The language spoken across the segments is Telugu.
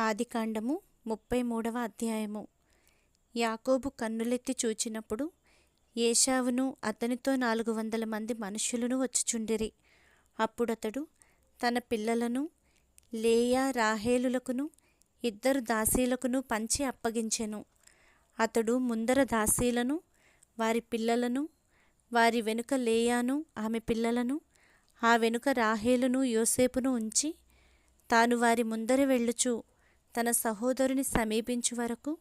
ఆదికాండము ముప్పై మూడవ అధ్యాయము. యాకోబు కన్నులెత్తి చూచినప్పుడు ఏశావును అతనితో నాలుగు వందల మంది మనుషులను వచ్చుచుండిరి. అప్పుడతడు తన పిల్లలను లేయా రాహేలులకును ఇద్దరు దాసీలకును పంచి అప్పగించెను. అతడు ముందర దాసీలను వారి పిల్లలను వారి వెనుక లేయాను ఆమె పిల్లలను ఆ వెనుక రాహేలును యోసేపును ఉంచి తాను వారి ముందర వెళ్ళుచు తన సహోదరుని సమీపించు వరకు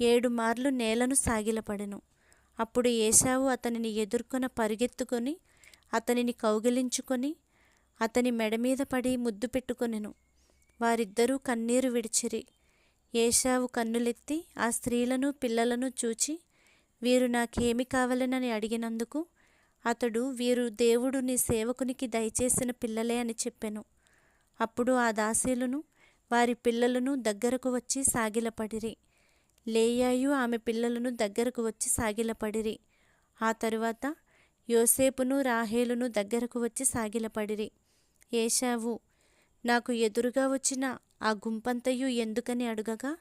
ఏడు మార్లు నేలను సాగిలపడెను. అప్పుడు ఏశావు అతనిని ఎదుర్కొన పరిగెత్తుకొని అతనిని కౌగిలించుకొని అతని మెడ మీద పడి ముద్దు పెట్టుకొనెను. వారిద్దరూ కన్నీరు విడిచిరి. ఏశావు కన్నులెత్తి ఆ స్త్రీలను పిల్లలను చూచి వీరు నాకేమి కావాలనని అడిగినందుకు అతడు వీరు దేవుడు నీ సేవకునికి దయచేసిన పిల్లలే అని చెప్పెను. అప్పుడు ఆ దాసీలను వారి పిల్లలను దగ్గరకు వచ్చి సాగిలపడిరి. లేయాయు ఆమె పిల్లలను దగ్గరకు వచ్చి సాగిలపడిరి. ఆ తరువాత యోసేపును రాహేలును దగ్గరకు వచ్చి సాగిలపడిరి. ఏశావు నాకు ఎదురుగా వచ్చిన ఆ గుంపంతయు ఎందుకని అడుగగా?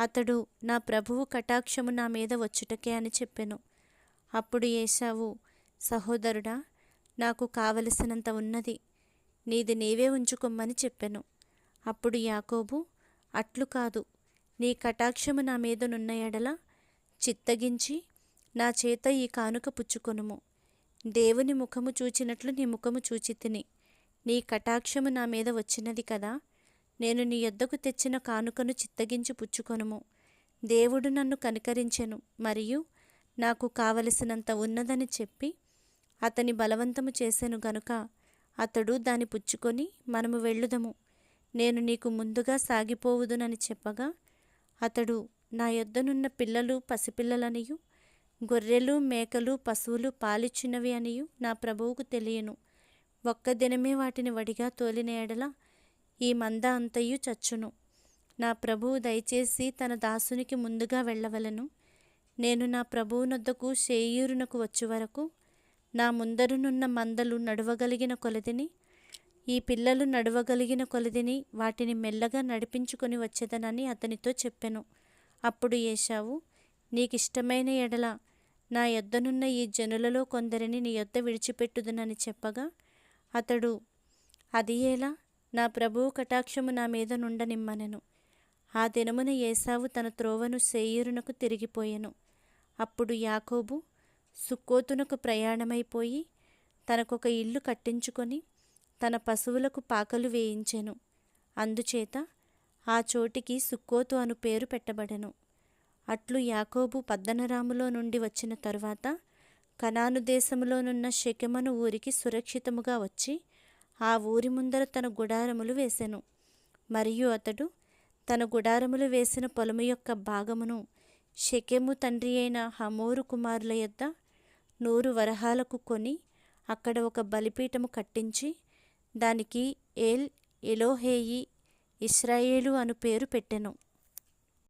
అతడు నా ప్రభువు కటాక్షము నా మీద వచ్చుటకే అని చెప్పెను. అప్పుడు ఏశావు సహోదరుడా నాకు కావలసినంత ఉన్నది నీది నీవే ఉంచుకోమ్మని చెప్పెను. అప్పుడు యాకోబు అట్లు కాదు నీ కటాక్షము నా మీదనున్న ఎడల చిత్తగించి నా చేత ఈ కానుక పుచ్చుకొనుము. దేవుని ముఖము చూచినట్లు నీ ముఖము చూచి తిని. నీ కటాక్షము నా మీద వచ్చినది కదా నేను నీ యొద్దకు తెచ్చిన కానుకను చిత్తగించి పుచ్చుకొనుము. దేవుడు నన్ను కనికరించెను మరియు నాకు కావలసినంత ఉన్నదని చెప్పి అతని బలవంతము చేసెను గనుక అతడు దాని పుచ్చుకొని మనము వెళ్ళుదము. నేను నీకు ముందుగా సాగిపోవుదునని చెప్పగా అతడు నా యొద్దనున్న పిల్లలు పసిపిల్లలనియు గొర్రెలు మేకలు పశువులు పాలిచ్చినవి అనియు నా ప్రభువుకు తెలియను. ఒక్క దినమే వాటిని వడిగా తోలిన ఎడల ఈ మంద అంతయు చచ్చును. నా ప్రభువు దయచేసి తన దాసునికి ముందుగా వెళ్ళవలను. నేను నా ప్రభువునొద్దకు షేయూరునకు వచ్చే వరకు నా ముందరునున్న మందలు నడవగలిగిన కొలదిని ఈ పిల్లలు నడవగలిగిన కొలదిని వాటిని మెల్లగా నడిపించుకొని వచ్చేదనని అతనితో చెప్పెను. అప్పుడు ఏశావు నీకిష్టమైన ఎడల నా యొద్దనున్న ఈ జనులలో కొందరిని నీ యొద్ద విడిచిపెట్టుదునని చెప్పగా అతడు అది ఎలా? నా ప్రభువు కటాక్షము నా మీద నుండనిమ్మనెను. ఆ దినమున ఏసావు తన త్రోవను సేయూరునకు తిరిగిపోయెను. అప్పుడు యాకోబు సుక్కోతునకు ప్రయాణమైపోయి తనకొక ఇల్లు కట్టించుకొని తన పశువులకు పాకలు వేయించెను. అందుచేత ఆ చోటికి సుక్కోతు అను పేరు పెట్టబడెను. అట్లు యాకోబు పద్దనరాములో నుండి వచ్చిన తరువాత కనాను దేశములోనున్న షెకెమను ఊరికి సురక్షితముగా వచ్చి ఆ ఊరి ముందర తన గుడారములు వేసెను. మరియు అతడు తన గుడారములు వేసిన పొలము యొక్క భాగమును షెకెము తండ్రి అయిన హమోరు కుమారుల యొద్ద నూరు వరహాలకు కొని అక్కడ ఒక బలిపీఠము కట్టించి దానికి ఏల్ ఎలోహేయి ఇస్రాయేలు అను పేరు పెట్టెను.